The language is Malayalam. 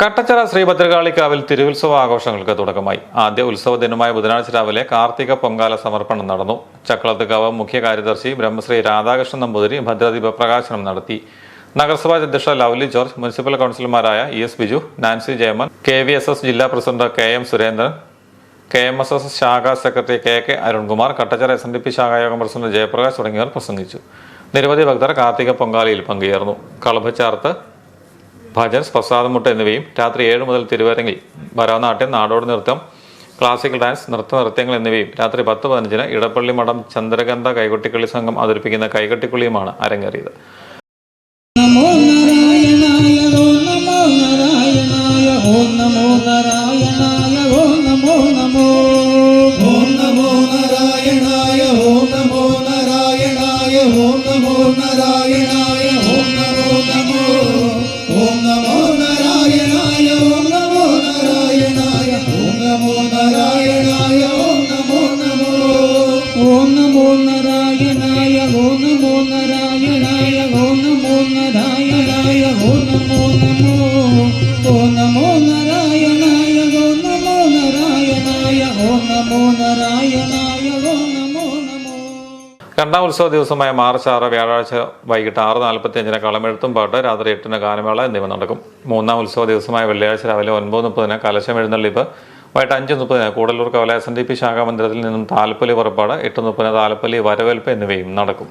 കട്ടച്ചിറ ശ്രീ ഭദ്രകാളിക്കാവിൽ തിരുവുത്സവ ആഘോഷങ്ങൾക്ക് തുടക്കമായി. ആദ്യ ഉത്സവ ദിനമായ ബുധനാഴ്ച രാവിലെ കാർത്തിക പൊങ്കാല സമർപ്പണം നടന്നു. ചക്കളത്തുകാവ് മുഖ്യ കാര്യദർശി ബ്രഹ്മശ്രീ രാധാകൃഷ്ണൻ നമ്പൂതിരി ഭദ്രദീപ പ്രകാശനം നടത്തി. നഗരസഭാ അധ്യക്ഷ ലവ്ലി ജോർജ് മുനിസിപ്പൽ കൗൺസിലർമാരായ E S Biju Nancy Jayaman K V S S ജില്ലാ president K M Surendran K M S S ശാഖാ secretary K K Arunkumar Kattachira S N D P ശാഖായോഗം president Jayaprakash തുടങ്ങിയവർ പ്രസംഗിച്ചു. നിരവധി ഭക്തർ കാർത്തിക പൊങ്കാലയിൽ പങ്കുചേർന്നു. കളഭ ചാർത്ത് ഭജൻസ് പ്രസാദമുട്ട് എന്നിവയും രാത്രി ഏഴ് മുതൽ തിരുവരങ്ങിൽ ഭരതനാട്യം നാടോടി നൃത്തം ക്ലാസിക്കൽ ഡാൻസ് നൃത്ത നൃത്യങ്ങൾ എന്നിവയും രാത്രി പത്ത് പതിനഞ്ചിന് ഇടപ്പള്ളി മഠം ചന്ദ്രഗന്ധ കൈകൊട്ടിക്കളി സംഘം അവതരിപ്പിക്കുന്ന കൈകട്ടിക്കുള്ളിയുമാണ് അരങ്ങേറിയത്. നമോ നാരായണായ ഓം നമോ നാരായണായ ഓം നമോ നാരായണായ. രണ്ടാം ഉത്സവ ദിവസമായ മാർച്ച് ആറ് വ്യാഴാഴ്ച വൈകിട്ട് ആറ് നാൽപ്പത്തി അഞ്ചിന് കളമെഴുത്തും പാട്ട് രാത്രി എട്ടിന് ഗാനമേള എന്നിവ നടക്കും. മൂന്നാം ഉത്സവ ദിവസമായ വെള്ളിയാഴ്ച രാവിലെ ഒൻപത് മുപ്പതിന് കലശം എഴുന്നള്ളിപ്പ് വൈകിട്ട് അഞ്ച് മുപ്പതിന് കൂടല്ലൂർ കവല എസ് എൻ ഡി പി ശാഖാ മന്ദിരത്തിൽ നിന്നും താലപ്പൊലി പുറപ്പാട് എട്ട് മുപ്പതിന് താലപ്പൊലി വരവേൽപ്പ് എന്നിവയും നടക്കും.